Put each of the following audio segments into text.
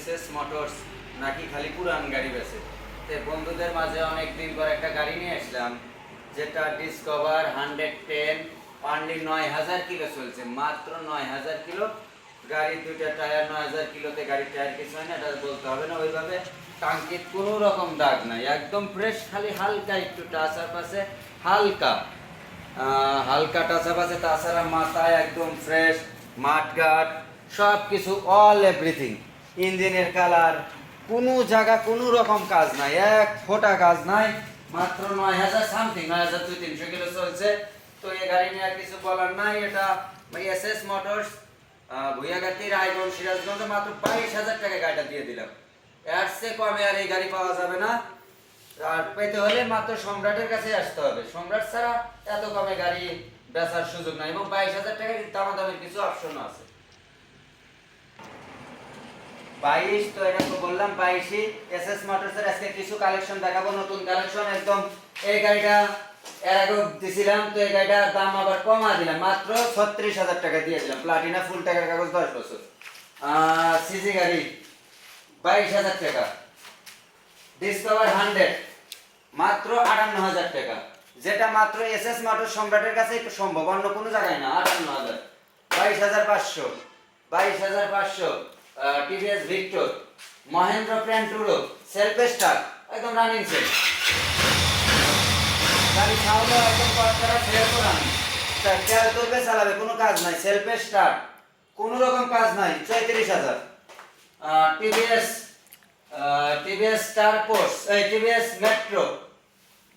S S motors নাকি খালি পুরান গাড়ি বেছে তো বন্ধুদের মাঝে অনেক দিন পর একটা গাড়ি নিয়ে আসলাম, যেটা ডিসকভার হান্ড্রেড টেন অনলি নয় হাজার কিলো চলছে, মাত্র নয় হাজার কিলো। গাড়ির দুইটা টায়ার, নয় হাজার কিলোতে গাড়ির টায়ার কিছু হয় না, এটা বলতে হবে না ওইভাবে। টাঙ্কির কোনো রকম দাগ নাই, একদম ফ্রেশ খালি হালকা একটু টাচার পাশে হালকা। হালকা টাচাপ আছে, তাছাড়া মাথায় একদম ফ্রেশ মাঠঘাট সব কিছু অল এভরিথিং ইঞ্জিনের কালার, কোনো জায়গা, কোনো রকম কাজ নাই, এক ফোটা কাজ নাই, মাত্র নয় হাজার সামথিং নয় হাজার দুই তিনশো কিলো চলছে। তো এই গাড়ি নিয়ে আর কিছু বলার নাই, এটা S S Motors Bhuiyagati Raiganj সিরাজগঞ্জে মাত্র বাইশ হাজার টাকা গাড়িটা দিয়ে দিলাম। এর চেয়ে কমে আর এই গাড়ি পাওয়া যাবে না। আর পেতে হলে মাত্র সম্রাটের কাছে আসতে হবে। সম্রাট ছাড়া এত কমে গাড়ি বেচার সুযোগ নাই, এবং বাইশ হাজার টাকার দামাদামের কিছু অপশন আছে। বাইশ, তো এটা তো বললাম বাইশই। এস এস মোটরসের আজকে কিছু কালেকশন দেখাবো, নতুন কালেকশন একদম। এই গাড়িটা এর আগে দিছিলাম, তো এই গাড়িটার দাম আবার কমা দিলাম। মাত্র ছত্রিশ হাজার টাকা দিয়ে দিলাম। প্লাটিনা ফুল টাকার কাগজ দশ বছর। সিজি গাড়ি বাইশ হাজার টাকা। ডিসকভার হান্ড্রেড মাত্র আটান্ন হাজার টাকা। যেটা মাত্র এস এস মোটর সম্রাটের কাছে একটু সম্ভব, অন্য কোনো জায়গায় না, আটান্ন হাজার। বাইশ হাজার পাঁচশো, বাইশ হাজার পাঁচশো। TVS Victor Mahindra Pantero self start একদম রানিং সেল গাড়ি চাউলে একদম করা ছেড়ে রানিং তেল তুলবে চালাবে, কোনো কাজ নাই। সেলফ স্টার কোনো রকম কাজ নাই চৌত্রিশ হাজার। টিভিএস টিভিএস স্টার পোর্স এই টিভিএস মেট্রো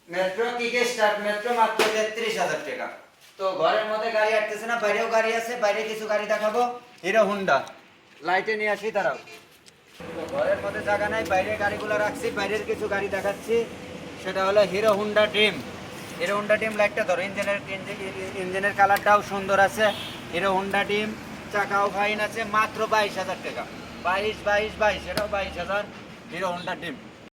মেট্রো কিকে স্টার মেট্রো মাত্র তেত্রিশ হাজার টাকা। তো ঘরের মধ্যে গাড়ি আটতেছে না, বাইরেও গাড়ি আছে, বাইরে কিছু গাড়ি দেখাবো। হিরো হুন্ডা লাইটে নিয়ে আসি তারাও ঘরের মধ্যে জায়গা নাই বাইরে গাড়িগুলো রাখছি, বাইরের কিছু গাড়ি দেখাচ্ছি। সেটা হলো Hero Honda Dream Hero Honda Dream লাইটটা ধরো ইঞ্জিনের ইঞ্জিনের কালারটাও সুন্দর আছে। হিরো হুন্ডা ড্রিম চাকাও ফাইন আছে, মাত্র বাইশ হাজার টাকা। বাইশ বাইশ বাইশ, এটাও বাইশ হাজার। Hero Honda dream